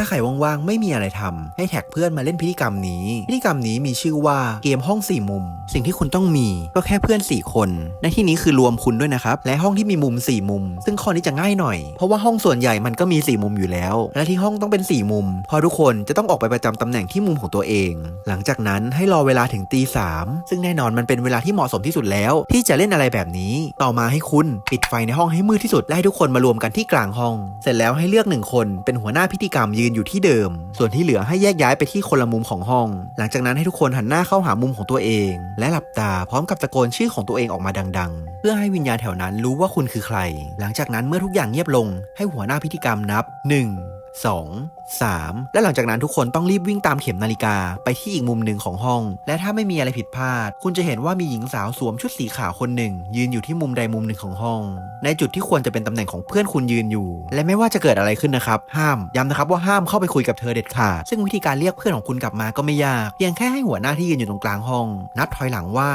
ถ้าใครว่างๆ ไม่มีอะไรทำให้แท็กเพื่อนมาเล่นพิธีกรรมนี้ พิธีกรรมนี้มีชื่อว่าเกมห้องสี่มุม สิ่งที่คุณต้องมีก็แค่เพื่อน 4 คน ในที่นี้คือรวมคุณด้วยนะครับ และห้องที่มีมุม 4 มุม ซึ่งข้อนี้จะง่ายหน่อย เพราะว่าห้องส่วนใหญ่มันก็มี 4 มุมอยู่แล้ว และที่ห้องต้องเป็น 4 มุมเพราะทุกคนจะต้องออกไปประจำตำแหน่งที่มุมของตัวเอง หลังจากนั้นให้รอเวลาถึงตีสามซึ่งแน่นอนมันเป็นเวลาที่เหมาะสมที่สุดแล้ว ที่จะเล่นอะไรแบบนี้ ต่อมาให้คุณปิดไฟในห้องให้มืดที่สุดและให้ทุกคนมารวมกันที่กลางห้อง เสร็จแล้วให้เลือกหนึ่งคนเป็นหัวหน้าพิธีกรรมยืนอยู่ที่เดิม ส่วนที่เหลือให้แยกย้ายไปที่คนละมุมของห้อง หลังจากนั้นให้ทุกคนหันหน้าเข้าหามุมของตัวเอง และหลับตาพร้อมกับตะโกนชื่อของตัวเองออกมาดัง ๆ เพื่อให้วิญญาณแถวนั้นรู้ว่าคุณคือใคร หลังจากนั้นเมื่อทุกอย่างเงียบลง ให้หัวหน้าพิธีกรรมนับ 1 2 3 และหลังจากนั้นทุกคนต้องรีบวิ่งตามเข็มนาฬิกาไปที่อีกมุมหนึ่งของห้อง และถ้าไม่มีอะไรผิดพลาด คุณจะเห็นว่ามีหญิงสาวสวมชุดสีขาวคนหนึ่ง ยืนอยู่ที่มุมใดมุมหนึ่งของห้อง ในจุดที่ควรจะเป็นตำแหน่งของเพื่อนคุณยืนอยู่ และไม่ว่าจะเกิดอะไรขึ้นนะครับ ห้ามย้ำนะครับว่าห้ามเข้าไปคุยกับเธอเด็ดขาดซึ่งวิธีการเรียกเพื่อนของคุณกลับมาก็ไม่ยากเพียงแค่ให้หัวหน้าที่ยืนอยู่ตรงกลางห้อง นับถอยหลังว่า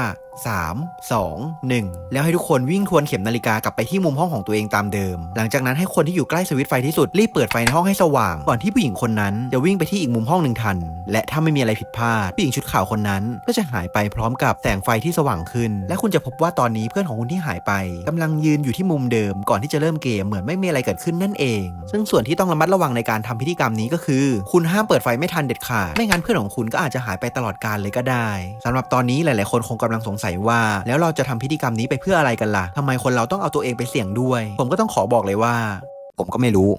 3 2 1 แล้วให้ทุกคนวิ่งทวนเข็มนาฬิกากลับไปที่มุมห้องของตัวเองตามเดิม หลังจากนั้นให้คนที่อยู่ใกล้สวิตช์ไฟที่สุดรีบเปิดไฟในห้องให้สว่าง ก่อนที่ผู้หญิงคนนั้นจะวิ่งไปที่อีกมุมห้องหนึ่งทัน และถ้าไม่มีอะไรผิดพลาดผู้หญิงชุดขาวคนนั้นก็จะหายไปพร้อมกับแสงไฟที่สว่างขึ้น และคุณจะพบว่าตอนนี้เพื่อนของคุณที่หายไปกำลังยืนอยู่ที่มุมเดิม ก่อนที่จะเริ่มเกมเหมือนไม่มีอะไรเกิดขึ้นนั่นเอง ซึ่งส่วนที่ต้องระมัดระวังในการทำพิธีกรรมนี้ก็คือ คุณห้ามเปิดไฟไม่ทันเด็ดขาดไม่งั้นเพื่อนของคุณก็อาจจะหายไปตลอดกาลเลยก็ได้สำหรับตอนนี้หลาย ๆ คนคงกำลังสงสัยว่า แล้วเราจะทำพิธีกรรมนี้ไปเพื่ออะไรกันล่ะทำไมคนเราต้องเอาตัวเองไปเสี่ยงด้วย ผมก็ต้องขอบอกเลยว่า ผมก็ไม่รู้